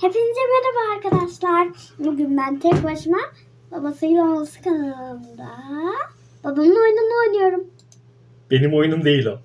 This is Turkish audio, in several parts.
Hepinize merhaba arkadaşlar. Bugün ben tek başıma babasıyla olası kanalımda babamın oyununu oynuyorum. Benim oyunum değil o.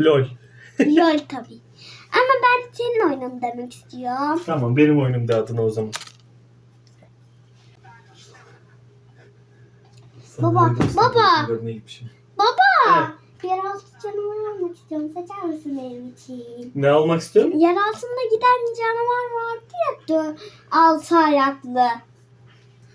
LOL. LOL tabii. Ama ben senin oyunun demek istiyorum. Tamam benim oyunum da adına o zaman. Baba, Sanırım baba. sınırlarına gitmişim. Yeraltı canavar almak istiyorum. Seçer misin benim için? Ne almak istiyorsun? Yer altında giden bir canavar vardı ya. Altı ayaklı.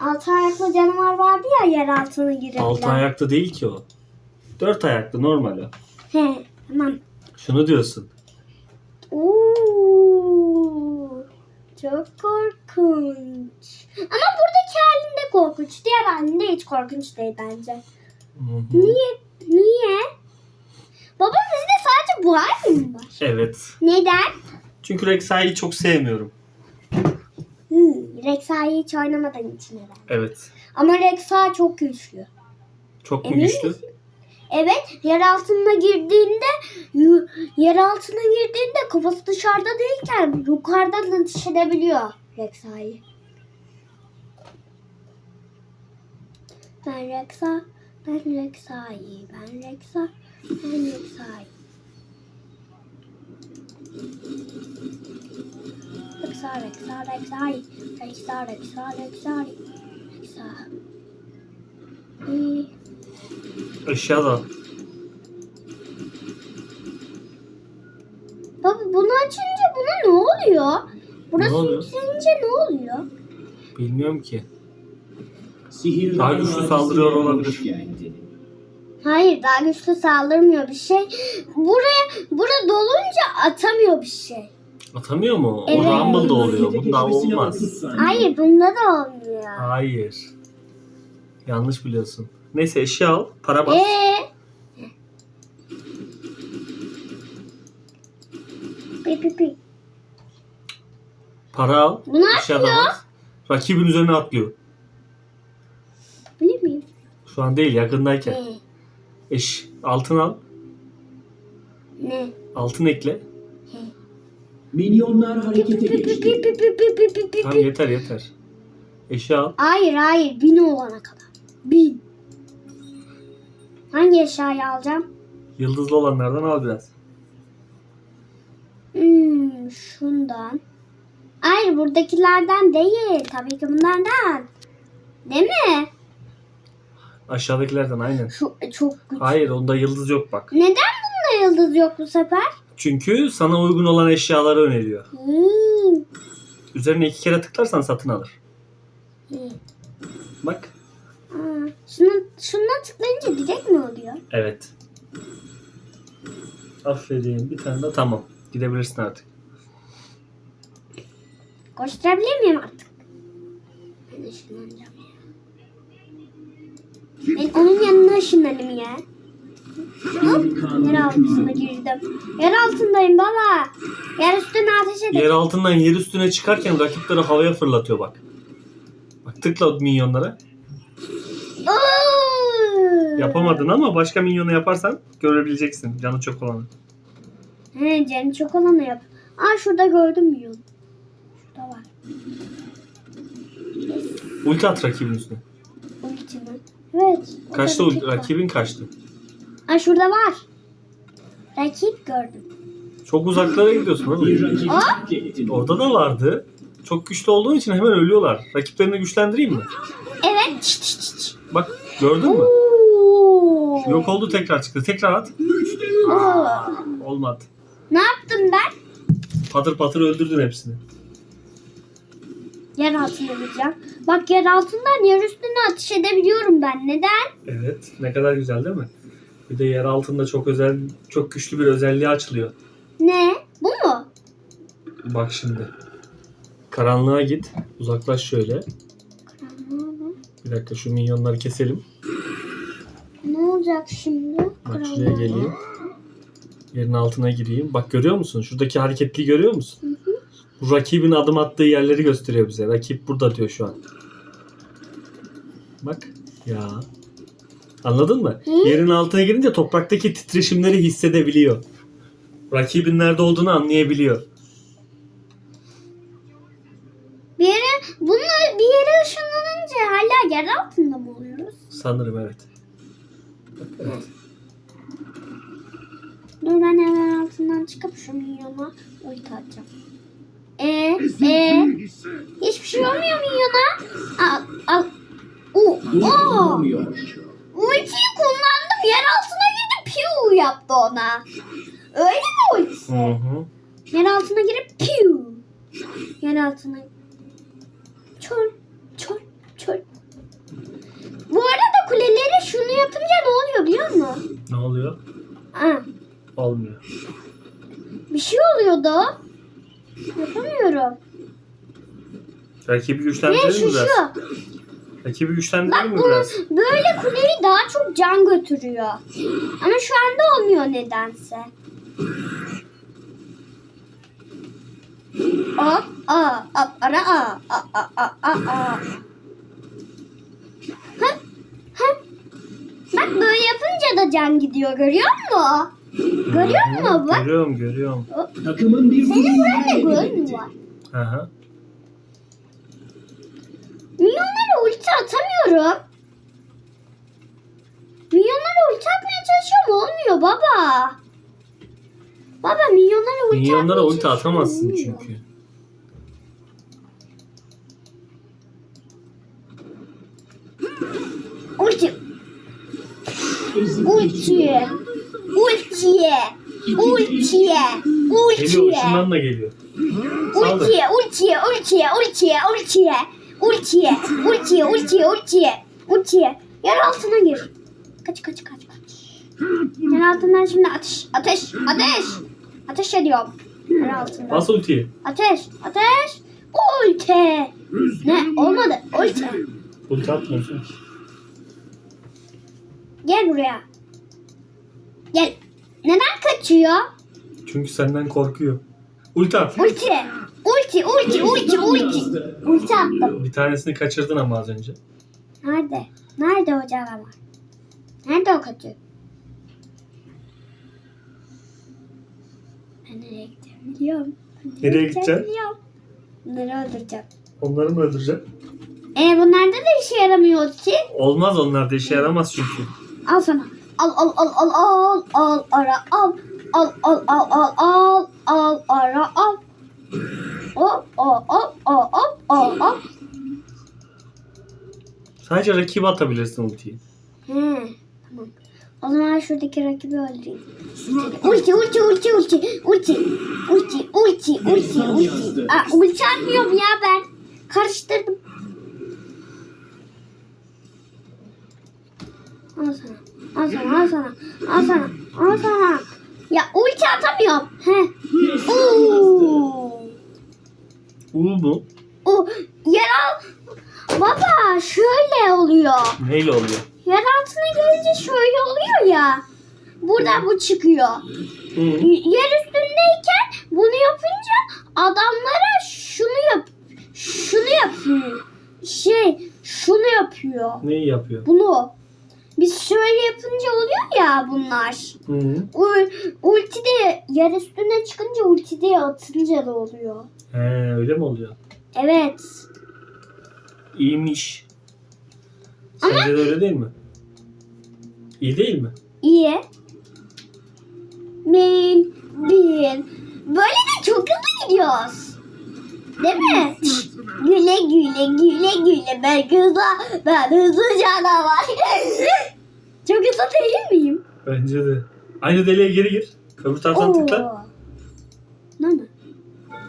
Altı ayaklı canavar vardı ya yer altına girebilen. Altı ayaklı değil ki o. Dört ayaklı normal o. He tamam. Şunu diyorsun. Oo, çok korkunç. Ama buradaki halinde korkunç. Diğer halinde hiç korkunç değil bence. Hı hı. Niye? Niye? Baba bizde sadece bu hal mi var? Evet. Neden? Çünkü Rexa'yı çok sevmiyorum. Hmm, Rexa'yı hiç oynamadığın için herhalde. Evet. Ama Rexa çok güçlü. Çok mu Emin güçlü? misin? Evet, yer altına girdiğinde yu- yer altına girdiğinde kafası dışarıda değilken yukarıdan atış edebiliyor Rexa'yı. Ben Rexa, ben Rexa'yı, ben Rexa, ben Rexa'yı. Rexa, Rexa, Rexa'yı, Rexa, Rexa, Rexa'yı, Rexa. İyi. Eşya da. Baba bunu açınca buna ne oluyor? Burası Ne oluyor? yükselince ne oluyor? Bilmiyorum ki. Sihirli Daha güçlü saldırıyor olabilir. geldin. Hayır daha güçlü saldırmıyor bir şey. Buraya bura dolunca atamıyor bir şey. Atamıyor mu? O Evet. Rumble'da oluyor. Bunda geçmesine olmaz. 30 saniye. Hayır bunda da olmuyor. Hayır. Yanlış biliyorsun. Neyse eşya al. Para bas. Eee? Pi pi pi. Para al. Bu ne Eşya da bas. Rakibin üzerine atlıyor. Bilir miyim? Şu an değil yakındayken. Ne? Eş. Altın al. Ne? Altın ekle. Minyonlar Pi harekete geçti. Tamam yeter yeter. Eşya al. Hayır hayır bin olana kadar. Bin. Hangi eşyayı alacağım? Yıldızlı olanlardan al biraz. Hmm, şundan. Hayır buradakilerden değil. Tabii ki bunlardan. Değil mi? Aşağıdakilerden aynen. Şu çok güçlü. Hayır onda yıldız yok bak. Neden bunda yıldız yok bu sefer? Çünkü sana uygun olan eşyaları öneriyor. Hmm. Üzerine iki kere tıklarsan satın alır. iyi. Bak. Aa, şuna tıklayınca direkt mi oluyor? Evet. Aferin. Bir tane de tamam. Gidebilirsin artık. Koşturabilir miyim artık? Ben ışınlanacağım ya. Ben onun yanına ışınlanayım ya. Hop, yer altına girdim. Yer altındayım baba. Yer üstüne ateş edeyim. Yer altından yer üstüne çıkarken rakipleri havaya fırlatıyor bak. Bak tıkla minyonlara. Oo! Yapamadın ama başka minyonu yaparsan görebileceksin. Canı çok olanı. He canım çok olanı yap. Aa şurada gördüm yol. Şurada var. Ulti at rakibin üstüne. Ulti mi? Evet. o Kaçtı rakip var. Rakibin kaçtı. Aa şurada var. Rakip gördüm. Çok uzaklara gidiyorsun oğlum. Orada da vardı. Çok güçlü olduğun için hemen ölüyorlar. Rakiplerini güçlendireyim mi? Evet. Çıt çıt çıt. Bak gördün mü? Oo. Yok oldu tekrar çıktı. Tekrar at. Olmadı. Ne yaptım ben? Patır patır öldürdün hepsini. Yer altına gireceğim. Bak yer altından yer üstüne atış edebiliyorum ben. Neden? Evet. Ne kadar güzel değil mi? Bir de yer altında çok özel, çok güçlü bir özelliği açılıyor. Ne? Bu mu? Bak şimdi. Karanlığa git. Uzaklaş şöyle. Bir dakika şu minyonları keselim. Ne olacak şimdi? Bak şuraya geleyim. Yerin altına gireyim. Bak görüyor musun? Şuradaki hareketliyi görüyor musun? Rakibin adım attığı yerleri gösteriyor bize. Rakip burada diyor şu an. Bak. Ya. Anladın mı? Hı? Yerin altına girince topraktaki titreşimleri hissedebiliyor. Rakibin nerede olduğunu anlayabiliyor. bununla bir yere ışınlanınca hala yer altında mı oluyoruz? Sanırım evet. Evet. Dur ben yer altından çıkıp şu milyona ulti atacağım. E e hiçbir şey olmuyor milyona. Al al. Oo, oo. Ultiyi kullandım yer altına girdi piu yaptı ona. Öyle mi ulti? Hı hı. Yer altına girip piu. Yer altına. Çor çor çor. Bu arada kuleleri şunu yapınca ne oluyor biliyor musun? Ne oluyor? Ha, Olmuyor. bir şey oluyordu. Yapamıyorum. Rakibi Ne güçlendirelim şu mi biraz? şu. Rakibi güçlendirelim mi biraz? böyle kuleyi daha çok can götürüyor. Ama şu anda olmuyor nedense. Hop a a ara a a a a a a. Ha? Ha? Bak böyle yapınca da can gidiyor görüyor musun? Görüyor musun bak? Görüyorum görüyorum. Takımın bir Senin golünü göl mü var? Hı hı. Milyonlara ulti atamıyorum. Milyonlara ulti atmaya çalışıyorum olmuyor baba. Baba milyonlara ulti Minyonlara atmaya ulti çalışıyorum, atamazsın olmuyor. çünkü. Ulti, ulti, geçiyor. ulti, ulti, Geliyor ışından da geliyor. Saldır. ulti, ulti, ulti, ulti, ulti, ulti, ulti, ulti, ulti, ulti. Yer altına gir. Kaç kaç kaç kaç. Yer altından şimdi ateş, ateş, ateş. Ateş ediyorum. Yer altından. Bas ultiyi. Ateş, ateş. Ulti. Ne? Olmadı. Ulti. Ulti atmıyorsun. Gel buraya. Gel. Neden kaçıyor? Çünkü senden korkuyor. Ulti at. Ulti. Ulti, ulti, ulti, ulti. Ulti attım. Bir tanesini kaçırdın ama az önce. Nerede? Nerede o canavar? Nerede o kötü? Ben nereye gideceğim biliyorum. Nereye gideceksin? Biliyorum. Bunları öldüreceğim. Onları mı öldüreceksin? E bunlarda da işe yaramıyor ki. Olmaz onlar da işe yaramaz çünkü. Al sana. Al al al al al al ara al. Al al al al al al ara al. Hop hop hop hop hop hop. Sadece rakibi atabilirsin ultiyi. He, tamam. O zaman şuradaki rakibi öldüreyim. Ulti ulti ulti ulti ulti ulti ulti ulti ulti. Aa, ulti atmıyorum ya ben. Karıştırdım. Al sana. Al sana al sana. Al sana. Al sana. Ya ulti atamıyorum. He. Oo. U mu? O yer al. Baba şöyle oluyor. Neyle oluyor? Yer altına gelince şöyle oluyor ya. Buradan bu çıkıyor. Hı. Yer üstündeyken bunu yapınca adamlara şunu yap şunu yapıyor. Şey şunu yapıyor. Neyi yapıyor? Bunu. Biz şöyle yapınca oluyor ya bunlar. Hı. U- ulti de yer üstüne çıkınca ulti de atınca da oluyor. He, öyle mi oluyor? Evet. İyiymiş. Sence de öyle değil mi? İyi değil mi? İyi. Bin, bin. Böyle de çok hızlı gidiyoruz. Değil mi? güle güle güle güle ben hızlı ben hızlı canavar. çok hızlı değil miyim? Bence de. Aynı deliğe geri gir. Öbür taraftan tıkla. Ne mi?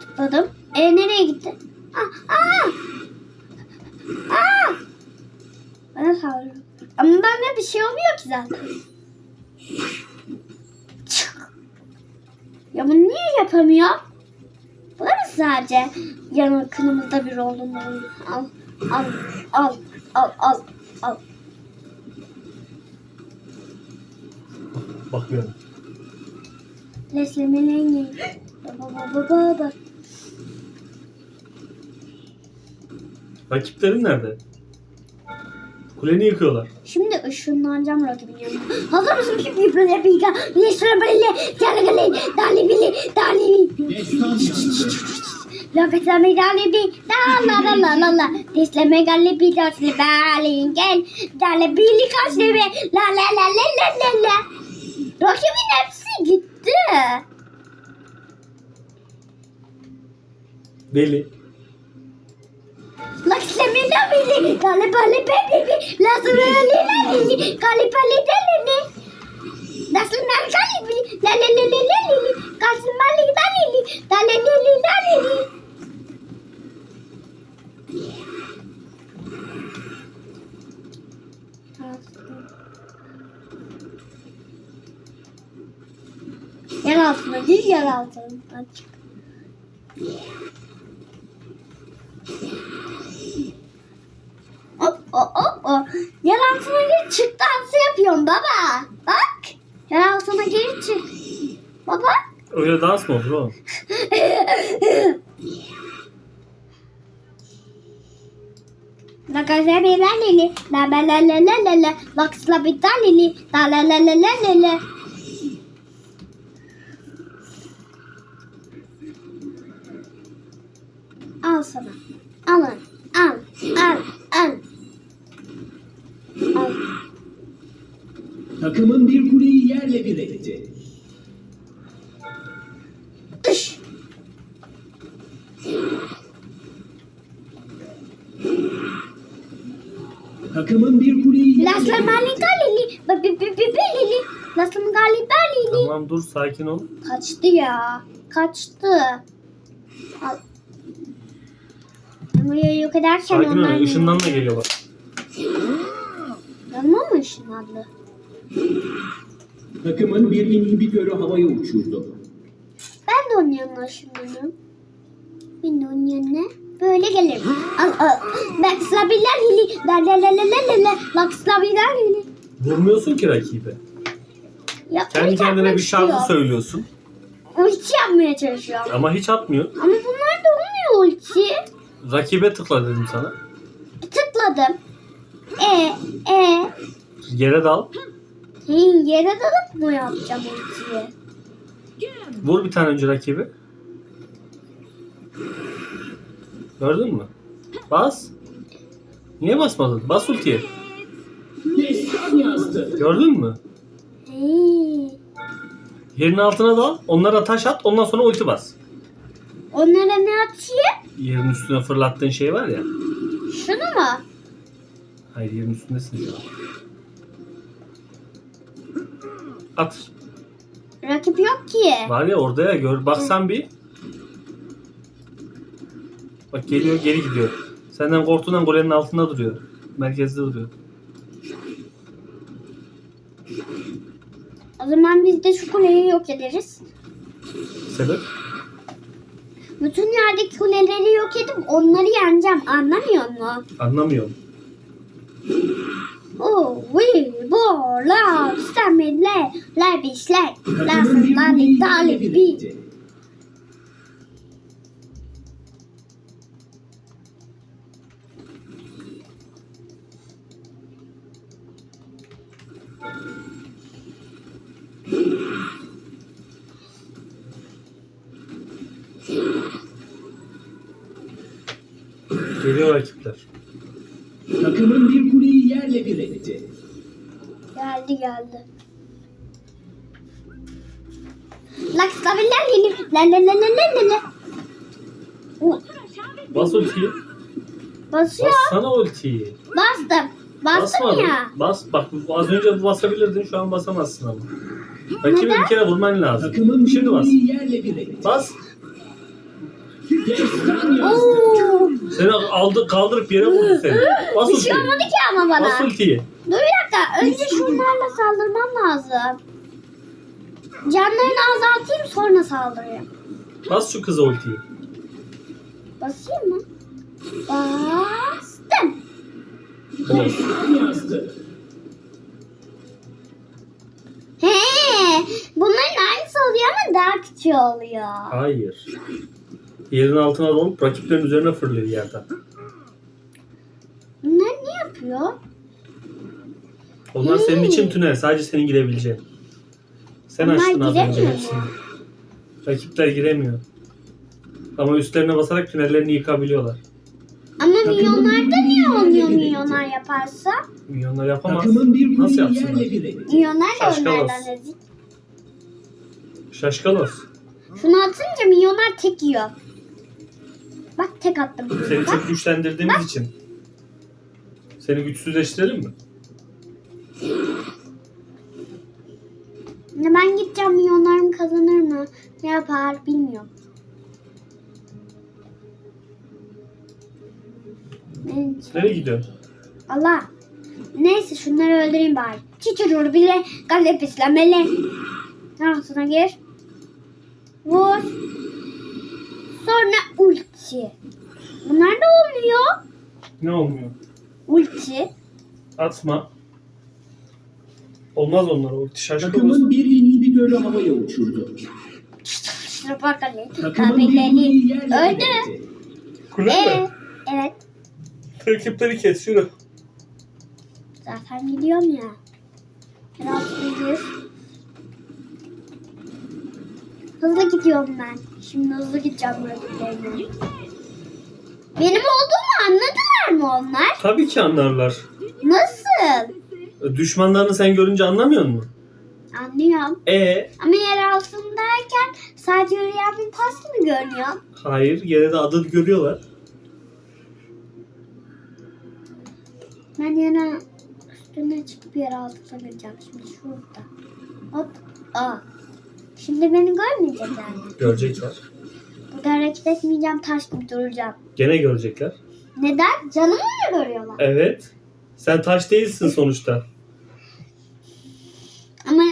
Tıkladım. E nereye gitti? Aa, aa. Aa. Bana saldırıyor. Ama bende bir şey olmuyor ki zaten. Ya bunu niye yapamıyor? Sadece yakınımızda bir olduğunu al, al, al, al, al, al. Bakıyorum. Leslemelenge. Baba baba baba. Rakiplerin nerede? Kuleni yıkıyorlar. Şimdi de ışınlanacağım rakibin yanına. Hazır mısın ki bir böyle bir ka, bir sıra böyle dalibili, dalibili, dalibili. Lafetleme dalibi, la la la la la. Tesleme galibi, tasli balin gel. Dalibili kaslibi, la la la la la la la. Rakibin hepsi gitti. Deli. Lakslemi la bili. Gale bale bebe. La sura li la li li. Gale bale de li li. Nasıl mer gale bi. La la la la li li. Kalsın mali da. Da la li li la li li. Yer altına gir yer altına çık. Hop hop hop hop. Yer altına gir çık dansı yapıyorum baba. Bak. Yer altına gir çık. Baba. Öyle dans mı olur oğlum? De la lili, la la la la la la la, la la la lili, la la la la la la la. Al sana. Al, al, al, al. Al. Takımın bir kuleyi yerle bir etti. Takımın bir kuleyi Las la malika lili, ba bi bi bi bi lili, las la galiba lili. Tamam dur sakin ol. Kaçtı ya. Kaçtı. Al. Ben burayı yok ederken Sakin onlar ol. Işından da geliyor bak. Yanıma mı ışınlandı? Takımın bir inhibitörü havaya uçurdu. Ben de onun yanına ışınlanırım. Ben de onun yanına böyle gelirim. Slabiler hili. Slabiler hili. Vurmuyorsun ki rakibe. Ya, Kendi kendine bir şarkı söylüyorsun. Ulti yapmaya çalışıyor. Ama hiç atmıyor. Ama bunlar da olmuyor ulti. Rakibe tıkla dedim sana. Tıkladım. E e. Yere dal. Hey, yere dalıp mı yapacağım ultiyi? Vur bir tane önce rakibi. Gördün mü? Bas. Niye basmadın? Bas ultiye. Gördün mü? Hey. Yerin altına dal. Onlara taş at. Ondan sonra ulti bas. Onlara ne atayım? Yerin üstüne fırlattığın şey var ya. Şunu mu? Hayır yerin üstündesin an. At. Rakip yok ki. Var ya orada ya gör. Baksan bir. Bak geliyor geri gidiyor. Senden korktuğundan golenin altında duruyor. Merkezde duruyor. O zaman biz de şu kuleyi yok ederiz. Sebep? Bütün yerdeki kuleleri yok edip onları yeneceğim. Anlamıyor musun? Anlamıyorum. Oh, we, bo, la, stamile, la, bisler, la, Takımın bir sandali, kuleyi yerle dali, bir bi. etti. Geliyor rakipler. Takımın bir kuleyi yerle bir etti. Geldi geldi. La, stamile, lili, la, la, la, la, la, la, Bas ultiyi. Basıyor. Bassana ultiyi. Bastım. Basmadın. ya. Bas. Bak az önce basabilirdin şu an basamazsın ama. Rakibi bir kere vurman lazım. Takımın bir Şimdi bas. yerle. Bas. Destan yazdı. Oo. Seni aldı kaldırıp yere vurdu seni. Bas Bir ultiyi. şey olmadı ki ama bana. Bas ultiyi. Dur bir dakika. Önce şunlarla saldırmam lazım. Canlarını azaltayım sonra saldırayım. Bas şu kıza ultiyi. Basayım mı? Bastım. Yazdı. He, bunların aynısı oluyor ama daha küçük oluyor. Hayır. Yerin altına dolup rakiplerin üzerine fırlıyor yerden. Bunlar ne yapıyor? Onlar senin Hmm. için tünel. Sadece senin girebileceğin. Sen Onlar açtın az önce giremiyor hepsini. Rakipler giremiyor. Ama üstlerine basarak tünellerini yıkabiliyorlar. Milyonlarda niye olmuyor milyonlar yaparsa? Milyonlar yapamaz. Takımın bir Nasıl yapsınlar? Milyonlar da Şaşkaloz. onlardan ezik. Şaşkalos. Şunu atınca milyonlar tek yiyor. Bak tek attım. Seni Bak. çok güçlendirdiğimiz için. Seni güçsüzleştirelim mi? Ne ben gideceğim milyonlarım kazanır mı? Ne yapar bilmiyorum. Neyse. Nereye gidiyorsun? Allah. Neyse şunları öldüreyim bari. Çiçurur bile galip istemeli. Arasına gir. Vur. Sonra ulti. Bunlar da olmuyor. Ne olmuyor? Ulti. Atma. Olmaz onlar. O şaşkalos. Takımın bir inhibitörü havaya uçurdu. Şuna bak Ali. Takımın bir kuleyi yerle Öldü. etti. Kule Ee, mi? evet. Rakipleri kes yürü. Zaten gidiyorum ya. Biraz hızlı. Hızlı gidiyorum ben. Şimdi hızlı gideceğim rakiplerine. Benim olduğumu anladılar mı onlar? Tabii ki anlarlar. Nasıl? Düşmanlarını sen görünce anlamıyor musun? Anlıyorum. E Ama yer altındayken sadece yürüyen bir pas mı görünüyor? hayır yine de adı görüyorlar. Ben yine üstüne çıkıp yer altına gireceğim şimdi şurada. Hop. Aa. Şimdi beni görmeyecekler mi? Görecekler. Burada hareket etmeyeceğim taş gibi duracağım. Gene görecekler. Neden? Canımı mı görüyorlar? Evet. Sen taş değilsin sonuçta. Ama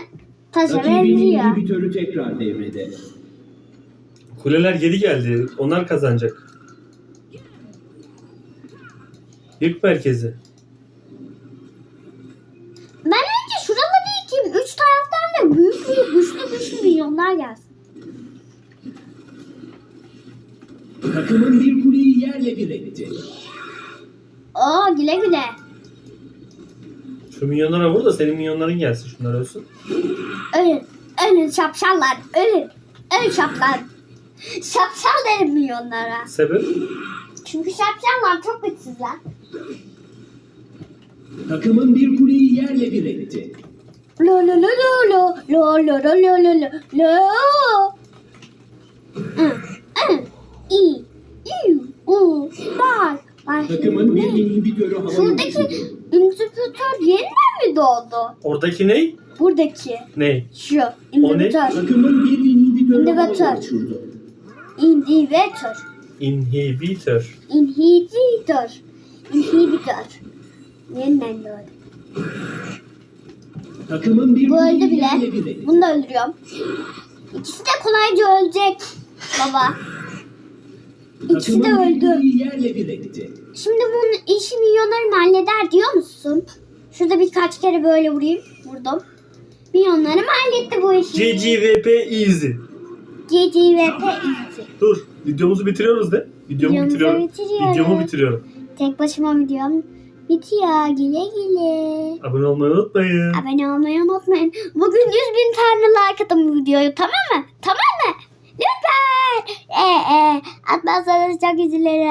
taşa benziyor. inhibitörü tekrar devrede. Kuleler geri geldi. Onlar kazanacak. Yık merkezi. Ben önce şuraları yıkayayım. Üç taraftan da büyük büyük güçlü güçlü milyonlar gelsin. Takımın bir kuleyi yerle bir etti. Oo güle güle. Şu milyonlara vur da senin milyonların gelsin. Şunlar ölsün. Ölün. Ölün şapşallar. Ölün. Ölün şapşal. Şapşal derim milyonlara. Sebep? Çünkü şapşallar çok güçsüzler. Takımın bir kuleyi yerle bir etti. Lo lo lo lo lo lo lo lo lo lo lo lo. Hı, hı, i, i, u, var. Var. Takımın bir inhibitörü Şuradaki inhibitör mi doğdu? Oradaki ne? Buradaki. Ne? Şu. Inhibitor. Takımın bir inhibitörü İnhibitor. uçurdu. Inhibitor. Inhibitor. Inhibitor. Inhibitor. Yeniden doğdu. Takımın bir Bu öldü bile. bir etti. Bunu da öldürüyorum. İkisi de kolayca ölecek. Baba. İkisi de Takımın bir öldü. kuleyi yerle bir etti. Şimdi bunun işi milyonlarım halleder diyor musun? Şurada birkaç kere böyle vurayım. Vurdum. Milyonlarım halletti bu işi. GGVP easy. GGVP easy. Dur. Videomuzu bitiriyoruz de. Videomu Videomuzu bitiriyorum. bitiriyoruz. Videomu bitiriyorum. Tek başıma videom bitiyor. Güle güle. Abone olmayı unutmayın. Abone olmayı unutmayın. Bugün 100 bin tane like atın bu videoyu tamam mı? Tamam mı? Lütfen. Ee, e, atmazsanız çok üzülürüm.